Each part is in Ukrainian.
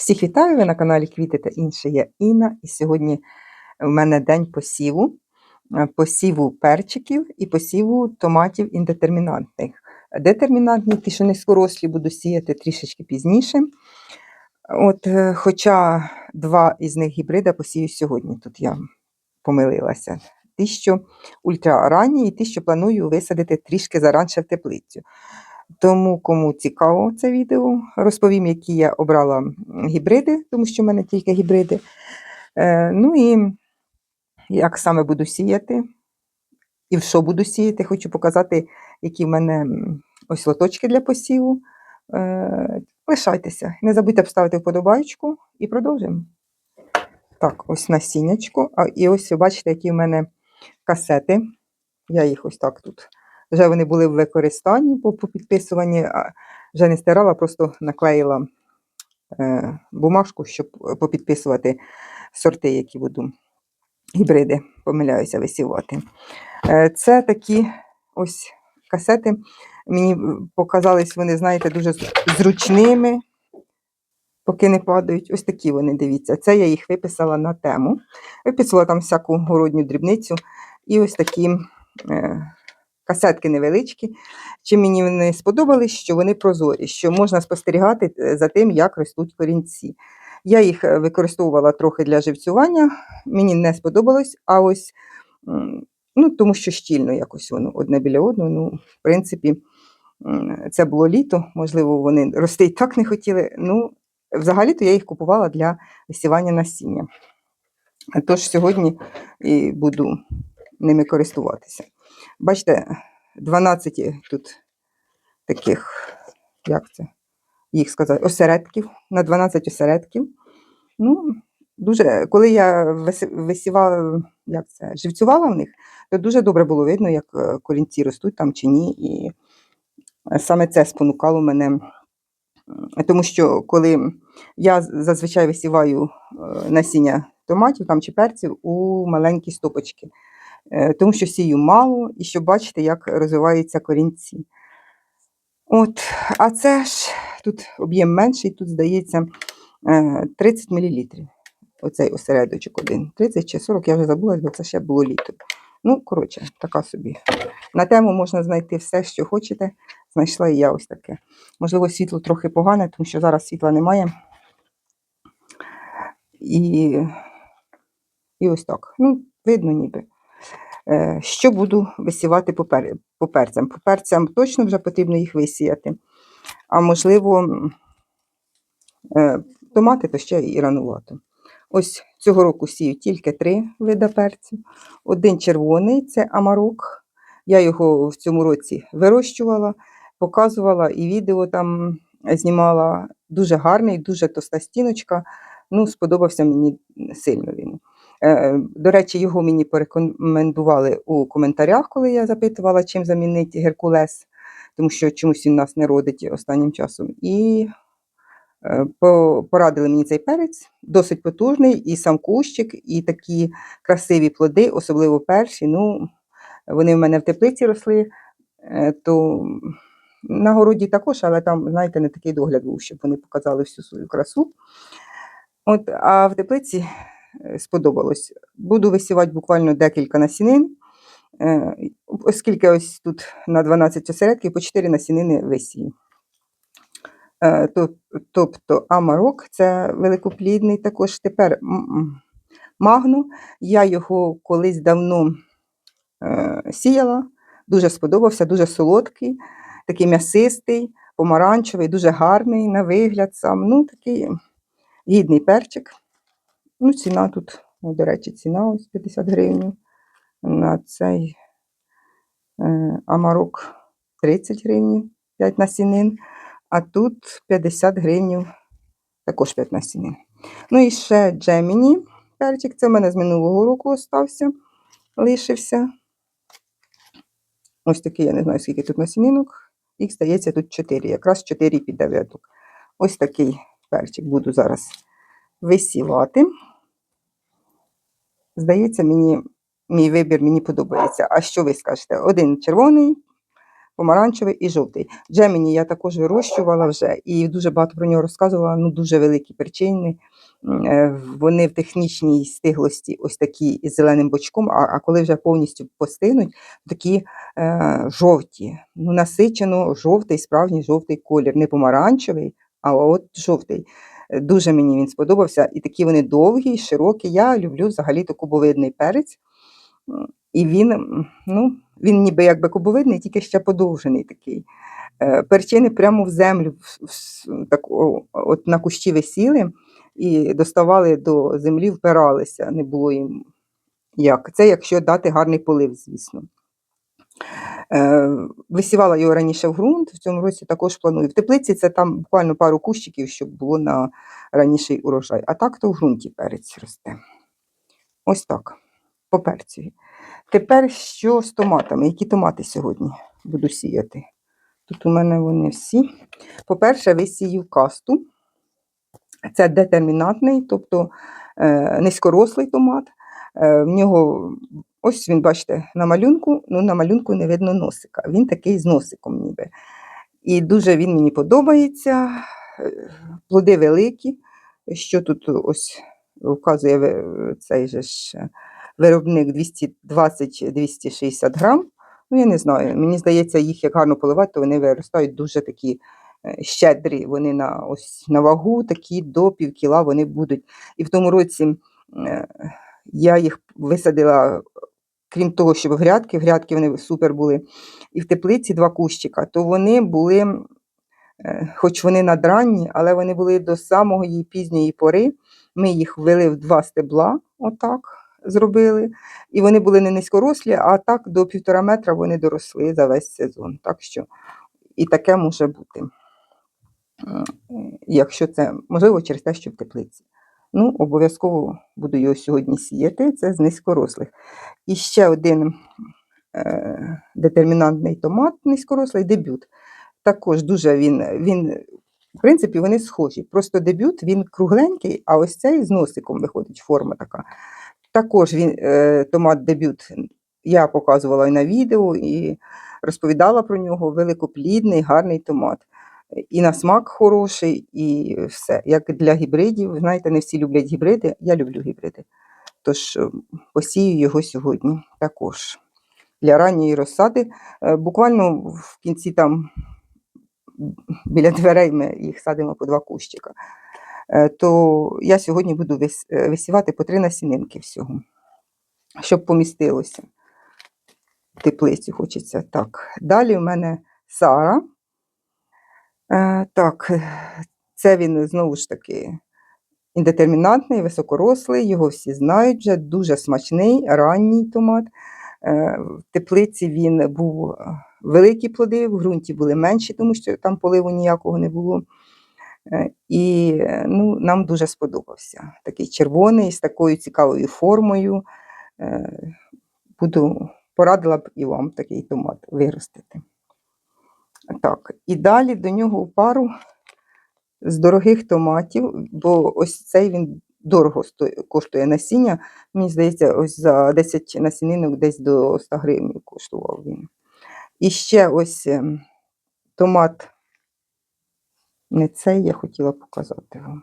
Всіх вітаю! Ви на каналі Квіти та інше. Я Інна, і сьогодні в мене день посіву, е, посіву перчиків і посіву томатів індетермінантних. Детермінантні, ті, що низькорослі, буду сіяти трішечки пізніше. От, е, хоча два із них гібрида посію сьогодні. Тут я помилилася. Ті, що ультраранні, і ті, що планую висадити трішки заранше в теплицю. Тому, кому цікаво це відео, розповім, які я обрала гібриди, тому що в мене тільки гібриди. Е, ну і як саме буду сіяти, і в що буду сіяти, хочу показати, які в мене ось лоточки для посіву. Е, лишайтеся. Не забудьте вставити вподобайку і продовжимо. Так, ось насіннячко. А, і ось ви бачите, які в мене касети. Я їх ось так тут. Вже вони були в використанні по, підписуванні, а вже не стирала, просто наклеїла е, бумажку, щоб е, попідписувати сорти, які буду гібриди, помиляюся, висівати. Е, це такі ось касети. Мені показались вони, знаєте, дуже зручними, поки не падають. Ось такі вони, дивіться. Це я їх виписала на тему. Виписала там всяку городню дрібницю. І ось такі е, касетки невеличкі. Чим мені вони сподобались, що вони прозорі, що можна спостерігати е, за тим, як ростуть корінці. Я їх е, використовувала трохи для живцювання, мені не сподобалось, а ось ну, тому що щільно якось воно одне біля одного. Ну, в принципі, це було літо, можливо, вони рости і так не хотіли. Ну, взагалі-то я їх купувала для висівання насіння. Тож сьогодні і буду ними користуватися. Бачите, 12 тут таких, як це, їх сказати, осередків, на 12 осередків. Ну, дуже, коли я висівала, як це, живцювала в них, то дуже добре було видно, як е, корінці ростуть там чи ні. І е, саме це спонукало мене. Тому що коли я зазвичай висіваю е, насіння томатів там, чи перців у маленькі стопочки, е, тому що сію мало і щоб бачити, як розвиваються корінці. От, а це ж тут об'єм менший, тут здається е, 30 мл. Оцей осередочок один. 30 чи 40, я вже забула, бо це ще було літо. Ну, коротше, така собі. На тему можна знайти все, що хочете. Знайшла і я ось таке. Можливо, світло трохи погане, тому що зараз світла немає. І, і ось так. Ну, видно ніби. Е, Що буду висівати по, пер... по перцям? По перцям точно вже потрібно їх висіяти. А можливо, е, томати то ще і ранувато. Ось цього року сію тільки три вида перців. Один червоний це амарок. Я його в цьому році вирощувала, показувала і відео там знімала. Дуже гарний, дуже тоста стіночка. Ну, сподобався мені сильно він. Е, До речі, його мені порекомендували у коментарях, коли я запитувала, чим замінити геркулес, тому що чомусь він нас не родить останнім часом. І е, порадили мені цей перець, досить потужний, і сам кущик, і такі красиві плоди, особливо перші. Ну, вони в мене в теплиці росли, е, то на городі також, але там, знаєте, не такий догляд був, щоб вони показали всю свою красу. От, а в теплиці е, сподобалось. Буду висівати буквально декілька насінин, е, оскільки ось тут на 12 осередків по 4 насінини висію. Е, Тобто амарок це великоплідний також. Тепер магну. Я його колись давно е, сіяла, дуже сподобався, дуже солодкий, такий м'ясистий, помаранчевий, дуже гарний на вигляд сам. Ну, такий гідний перчик. Ну, ціна тут, ну, до речі, ціна ось 50 гривень. На цей е, амарок 30 гривень, 5 насінин, а тут 50 гривень, також 5 насінин. Ну і ще Джеміні перчик, це в мене з минулого року остався, лишився. Ось такий, я не знаю, скільки тут насінинок. Їх здається, тут 4, якраз 4 під 9. Ось такий перчик буду зараз висівати. Здається, мені, мій вибір мені подобається. А що ви скажете? Один червоний, помаранчевий і жовтий. Джеміні я також вирощувала вже і дуже багато про нього розказувала. Ну, дуже великі причини. Е, Вони в технічній стиглості ось такі із зеленим бочком, а, а коли вже повністю постигнуть, такі е, жовті. Ну, насичено жовтий, справжній жовтий колір. Не помаранчевий, а от жовтий. Дуже мені він сподобався. І такі вони довгі, широкі. Я люблю взагалі то кубовидний перець. І він, ну, він ніби якби кубовидний, тільки ще подовжений такий. Е, Перчини прямо в землю, так, от на кущі висіли і доставали до землі, впиралися. Не було їм як. Це якщо дати гарний полив, звісно. Е, Висівала його раніше в ґрунт, в цьому році також планую. В теплиці це там буквально пару кущиків, щоб було на раніший урожай. А так то в ґрунті перець росте. Ось так, по перцю. Тепер що з томатами? Які томати сьогодні буду сіяти? Тут у мене вони всі. По-перше, висію касту. Це детермінатний, тобто е, низькорослий томат. Е, в нього, ось він, бачите, на малюнку, ну на малюнку не видно носика. Він такий з носиком ніби. І дуже він мені подобається. Е, Плоди великі. Що тут ось вказує цей же ж е, виробник 220-260 грам. Ну, я не знаю. Мені здається, їх як гарно поливати, то вони виростають дуже такі щедрі. Вони на, ось, на вагу такі до пів кіла вони будуть. І в тому році я їх висадила, крім того, що в грядки, в грядки вони супер були, і в теплиці два кущика, то вони були, е, хоч вони надранні, але вони були до самої пізньої пори. Ми їх ввели в два стебла, отак зробили. І вони були не низькорослі, а так до півтора метра вони доросли за весь сезон. Так що і таке може бути. Якщо це можливо через те, що в теплиці. Ну, обов'язково буду його сьогодні сіяти, це з низькорослих. І ще один е, детермінантний томат низькорослий дебют. Також дуже він, він, в принципі, вони схожі. Просто дебют він кругленький, а ось цей з носиком виходить форма така. Також він, е, томат дебют я показувала і на відео, і розповідала про нього. Великоплідний, гарний томат. І на смак хороший, і все. Як для гібридів, знаєте, не всі люблять гібриди, я люблю гібриди. Тож е, посію його сьогодні також. Для ранньої розсади. Е, Буквально в кінці там біля дверей ми їх садимо по два кущика. Е, То я сьогодні буду висівати по три насінинки всього, щоб помістилося. Теплицю хочеться. Так. Далі в мене Сара. Е, Так, це він знову ж таки індетермінантний, високорослий, його всі знають вже, дуже смачний, ранній томат. Е, В теплиці він був е, великі плоди, в ґрунті були менші, тому що там поливу ніякого не було. І ну, нам дуже сподобався. Такий червоний, з такою цікавою формою. Буду, порадила б і вам такий томат виростити. Так, і далі до нього пару з дорогих томатів, бо ось цей він дорого коштує насіння. Мені здається, ось за 10 насінинок десь до 100 гривень коштував він. І ще ось ем, томат. Не цей я хотіла показати вам.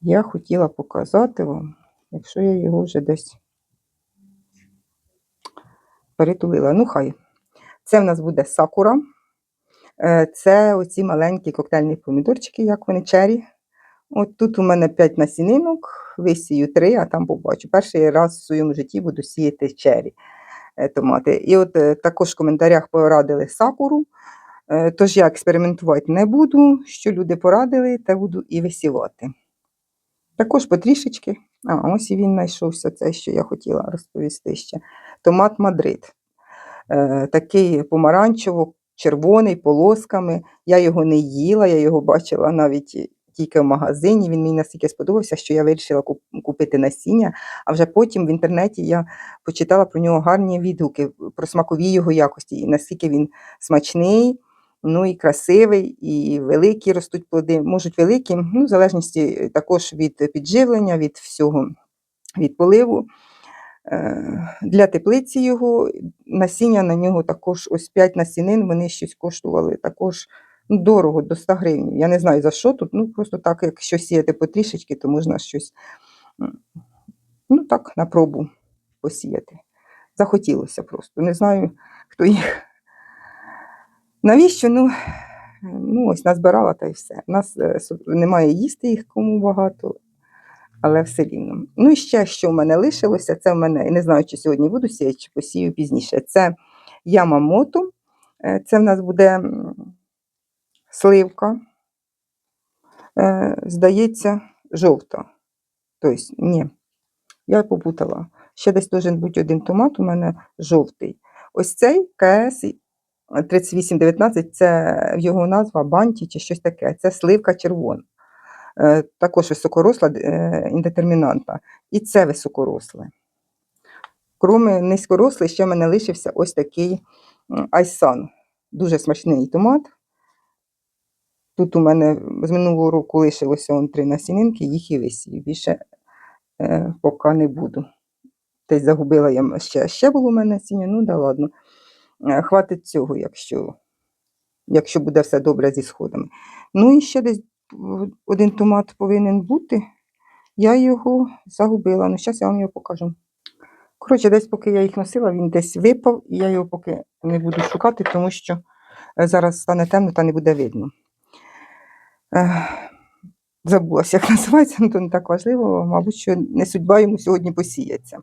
Я хотіла показати вам, якщо я його вже десь перетулила. Ну, хай. Це в нас буде сакура. Е, Це оці маленькі коктейльні помідорчики, як вони чері. От тут у мене 5 насінинок, висію 3, а там побачу. Перший раз в своєму житті буду сіяти чері е, томати. І от е, також в коментарях порадили сакуру. Тож я експериментувати не буду. Що люди порадили, те буду і висівати. Також потрішечки. А, ось і він знайшовся, це, що я хотіла розповісти ще. Томат Мадрид. Такий помаранчево-червоний, полосками. Я його не їла, я його бачила навіть тільки в магазині. Він мені настільки сподобався, що я вирішила купити насіння. А вже потім в інтернеті я почитала про нього гарні відгуки, про смакові його якості, і наскільки він смачний. Ну і красивий, і великі ростуть плоди. Можуть великі, ну, в залежності також від підживлення, від всього, від поливу. Е, для теплиці його. Насіння на нього також ось 5 насінин, вони щось коштували також ну, дорого, до 100 гривень. Я не знаю за що тут, ну просто так, якщо сіяти потрішечки, то можна щось ну так, на пробу посіяти. Захотілося просто. Не знаю, хто їх. Навіщо? Ну, ну ось назбирала та й все. У нас е, немає їсти їх кому багато, але все рівно. Ну і ще, що в мене лишилося, це в мене, я не знаю, чи сьогодні буду сіяти, чи посію пізніше. Це Ямамото. Е, Це в нас буде сливка. Е, Здається, жовта. Тобто, ні, я попутала. Ще десь должен бути один томат у мене жовтий. Ось цей КС 3819 це його назва банті чи щось таке. Це сливка червона. Е, Також високоросла е, індетермінанта. І це високоросле. Кроме низькорослий, ще в мене лишився ось такий айсан. Дуже смачний томат. Тут у мене з минулого року лишилося он три насінинки, їх і висію. Більше е, поки не буду. Десь загубила я ще, ще було у мене насіння, ну да ладно. Е, Хватить цього, якщо, якщо буде все добре зі сходами. Ну і ще десь один томат повинен бути. Я його загубила. Ну, зараз я вам його покажу. Коротше, десь поки я їх носила, він десь випав, і я його поки не буду шукати, тому що е, зараз стане темно та не буде видно. Забулася, як називається, ну то не так важливо, мабуть, що не судьба йому сьогодні посіяться.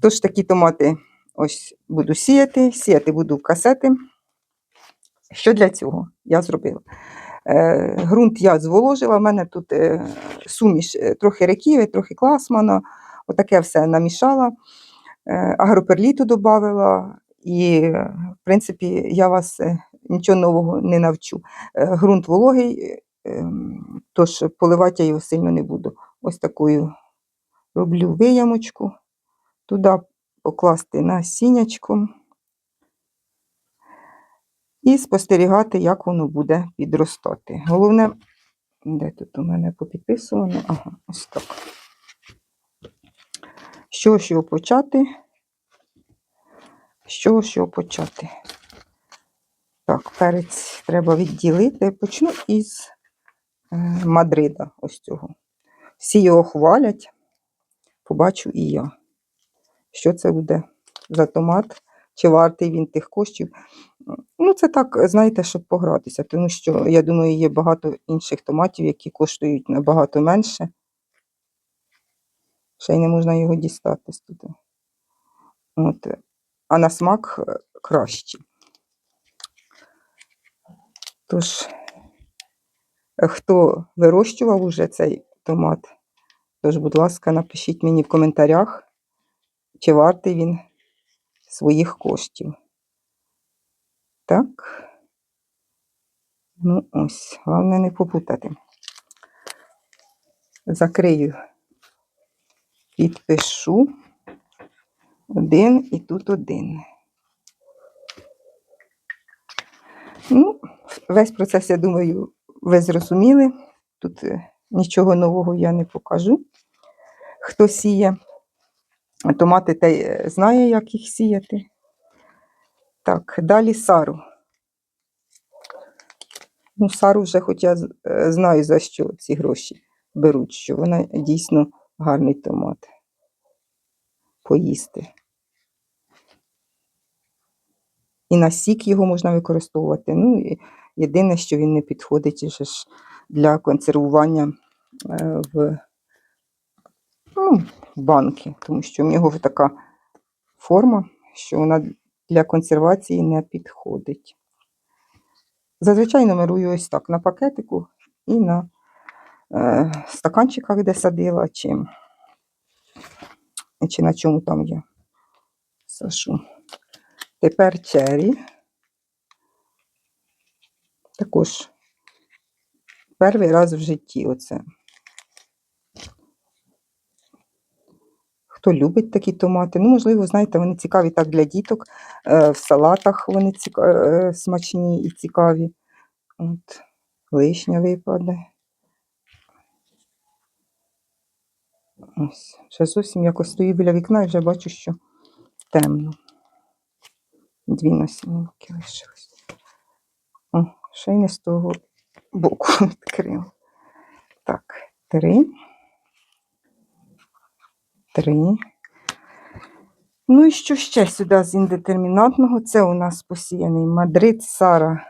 Тож такі томати ось буду сіяти, сіяти буду в касети. Що для цього я зробила? Е, ґрунт я зволожила, в мене тут е, суміш е, трохи реківи, трохи класмана, отаке все намішала, е, агроперліту додавила, і, е, в принципі, я вас е, нічого нового не навчу. Е, ґрунт вологий, е, ем, тож поливати я його сильно не буду. Ось такою роблю виямочку, туди покласти насіннячко і спостерігати, як воно буде підростати. Головне, де тут у мене попідписувано? Ага, ось так. Ж його почати? Ж його почати? Так, перець треба відділити. Почну із е, Мадрида, ось цього. Всі його хвалять, побачу і я. Що це буде за томат? Чи вартий він тих коштів? Ну, це так, знаєте, щоб погратися, тому що, я думаю, є багато інших томатів, які коштують набагато менше. Ще й не можна його дістати з тут. От. А на смак е, кращий. Тож, е, хто вирощував уже цей томат, тож, будь ласка, напишіть мені в коментарях, чи вартий він своїх коштів. Так. Ну, ось, головне не попутати. Закрию, підпишу. Один і тут один. Ну, весь процес, я думаю, ви зрозуміли. Тут е, нічого нового я не покажу. Хто сіє томати, той е, знає, як їх сіяти. Так, далі сару. Ну, сару вже хоч я е, знаю, за що ці гроші беруть, що вона дійсно гарний томат. Поїсти. І на сік його можна використовувати. Ну, і єдине, що він не підходить ж для консервування е, в ну, банки, тому що в нього така форма, що вона для консервації не підходить. Зазвичай номерую ось так на пакетику і на е, стаканчиках, де садила, чи, чи на чому там я сашу. Тепер чері. Також перший раз в житті оце. Хто любить такі томати? Ну, можливо, знаєте, вони цікаві так для діток. Е, в салатах вони ціка... е, смачні і цікаві. От, лишня випаде. Ось, вже зовсім якось стою біля вікна і вже бачу, що темно. Дві насінинки лишилось. О, ще й не з того боку відкрила. Так, три. Три. Ну і що ще сюди з індетермінатного? Це у нас посіяний Мадрид Сара.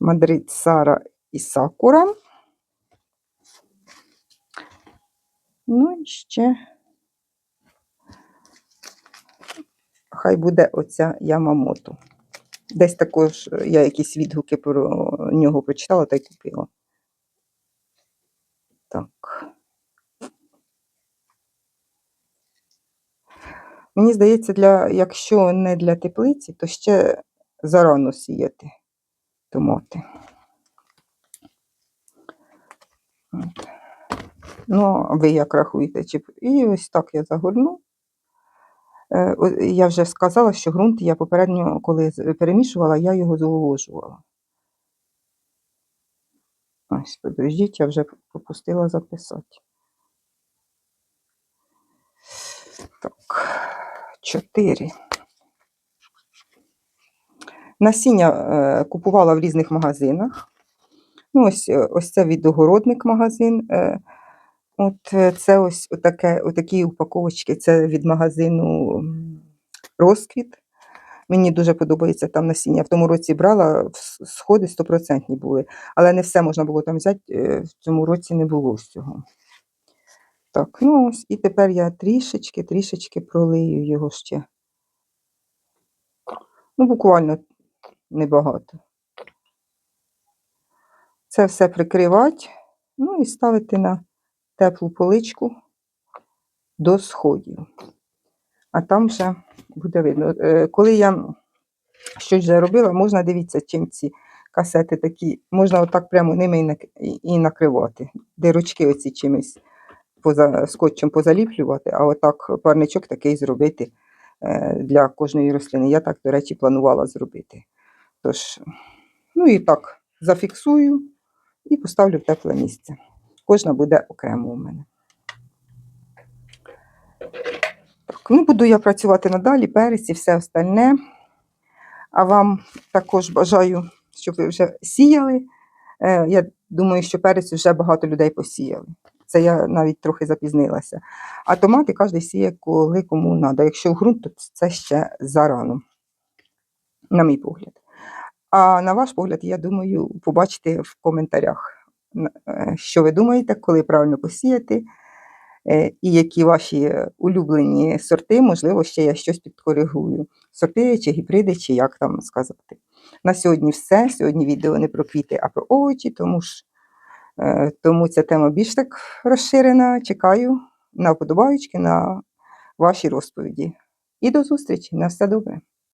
Мадрид Сара і Сакура. Ну і ще. Хай буде оця Ямамото. Десь також я якісь відгуки про нього прочитала та й купила. Так. Мені здається, для, якщо не для теплиці, то ще зарано сіяти томати. От. Ну, ви як рахуєте? Чи... І ось так я загорну. Е, Я вже сказала, що ґрунт я попередньо, коли перемішувала, я його зволожувала. Ось, подождіть, я вже пропустила записати. Так, чотири. Насіння е, купувала в різних магазинах. Ну, ось, е, ось це від огородник магазин. Е, от це ось отаке, отакі упаковочки. Це від магазину Розквіт. Мені дуже подобається там насіння. В тому році брала, сходи стопроцентні були, але не все можна було там взяти. В цьому році не було всього. Так, ну ось, і тепер я трішечки, трішечки пролию його ще. Ну, буквально небагато. Це все прикривати, ну і ставити на теплу поличку до сходів. А там вже буде видно. Е, Коли я щось вже робила, можна дивіться, чим ці касети такі, можна отак прямо ними і накривати. Дирочки оці чимось поза, скотчем позаліплювати, а отак парничок такий зробити е, для кожної рослини. Я так, до речі, планувала зробити. Тож, ну і так, зафіксую і поставлю в тепле місце. Кожна буде окремо у мене. Так, ну буду я працювати надалі, перець і все остальне. А вам також бажаю, щоб ви вже сіяли. Е, Я думаю, що перець вже багато людей посіяли. Це я навіть трохи запізнилася. А томати кожен сіє, коли кому треба. Якщо в ґрунт, то це ще зарано, на мій погляд. А на ваш погляд, я думаю, побачите в коментарях, е, що ви думаєте, коли правильно посіяти, е, і які ваші улюблені сорти, можливо, ще я щось підкоригую. Сорти чи гібриди, чи як там сказати. На сьогодні все. Сьогодні відео не про квіти, а про овочі, тому ж тому ця тема більш так розширена. Чекаю на вподобаючки, на ваші розповіді. І до зустрічі. На все добре.